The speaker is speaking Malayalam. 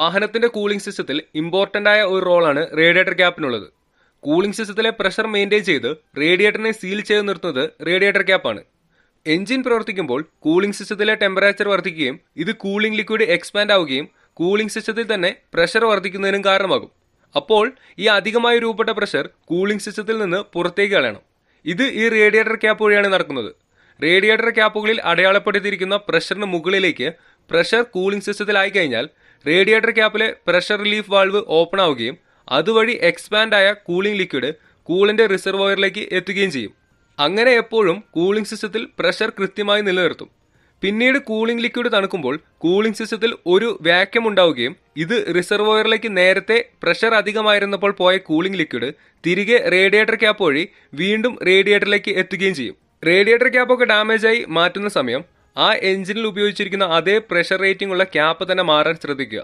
വാഹനത്തിന്റെ കൂളിംഗ് സിസ്റ്റത്തിൽ ഇമ്പോർട്ടന്റ് ആയ ഒരു റോളാണ് റേഡിയേറ്റർ ക്യാപ്പിനുള്ളത്. കൂളിംഗ് സിസ്റ്റത്തിലെ പ്രഷർ മെയിന്റെയിൻ ചെയ്ത് റേഡിയേറ്ററിനെ സീൽ ചെയ്ത് നിർത്തുന്നത് റേഡിയേറ്റർ ക്യാപ്പാണ്. എഞ്ചിൻ പ്രവർത്തിക്കുമ്പോൾ കൂളിംഗ് സിസ്റ്റത്തിലെ ടെമ്പറേച്ചർ വർദ്ധിക്കുകയും ഇത് കൂളിംഗ് ലിക്വിഡ് എക്സ്പാൻഡ് ആവുകയും കൂളിംഗ് സിസ്റ്റത്തിൽ തന്നെ പ്രഷർ വർദ്ധിക്കുന്നതിനും കാരണമാകും. അപ്പോൾ ഈ അധികമായി രൂപപ്പെട്ട പ്രഷർ കൂളിംഗ് സിസ്റ്റത്തിൽ നിന്ന് പുറത്തേക്ക് കളയണം. ഇത് ഈ റേഡിയേറ്റർ ക്യാപ്പ് വഴിയാണ് നടക്കുന്നത്. റേഡിയേറ്റർ ക്യാപ്പുകളിൽ അടയാളപ്പെടുത്തിയിരിക്കുന്ന പ്രഷറിന് മുകളിലേക്ക് പ്രഷർ കൂളിംഗ് സിസ്റ്റത്തിലായി കഴിഞ്ഞാൽ റേഡിയേറ്റർ ക്യാപ്പിലെ പ്രഷർ റിലീഫ് വാൾവ് ഓപ്പൺ ആവുകയും അതുവഴി എക്സ്പാൻഡ് ആയ കൂളിംഗ് ലിക്വിഡ് കൂളിന്റെ റിസർവോയറിലേക്ക് എത്തുകയും ചെയ്യും. അങ്ങനെ എപ്പോഴും കൂളിംഗ് സിസ്റ്റത്തിൽ പ്രഷർ കൃത്യമായി നിലനിർത്തും. പിന്നീട് കൂളിംഗ് ലിക്വിഡ് തണുക്കുമ്പോൾ കൂളിംഗ് സിസ്റ്റത്തിൽ ഒരു വാക്യം ഉണ്ടാവുകയും ഇത് റിസർവോയറിലേക്ക് നേരത്തെ പ്രഷർ അധികമായിരുന്നപ്പോൾ പോയ കൂളിംഗ് ലിക്വിഡ് തിരികെ റേഡിയേറ്റർ ക്യാപ്പ് വഴി വീണ്ടും റേഡിയേറ്ററിലേക്ക് എത്തുകയും ചെയ്യും. റേഡിയേറ്റർ ക്യാപ്പൊക്കെ ഡാമേജായി മാറ്റുന്ന സമയം ആ എഞ്ചിനിൽ ഉപയോഗിച്ചിരിക്കുന്ന അതേ പ്രഷർ റേറ്റിംഗ് ഉള്ള ക്യാപ്പ് തന്നെ മാറാൻ ശ്രദ്ധിക്കുക.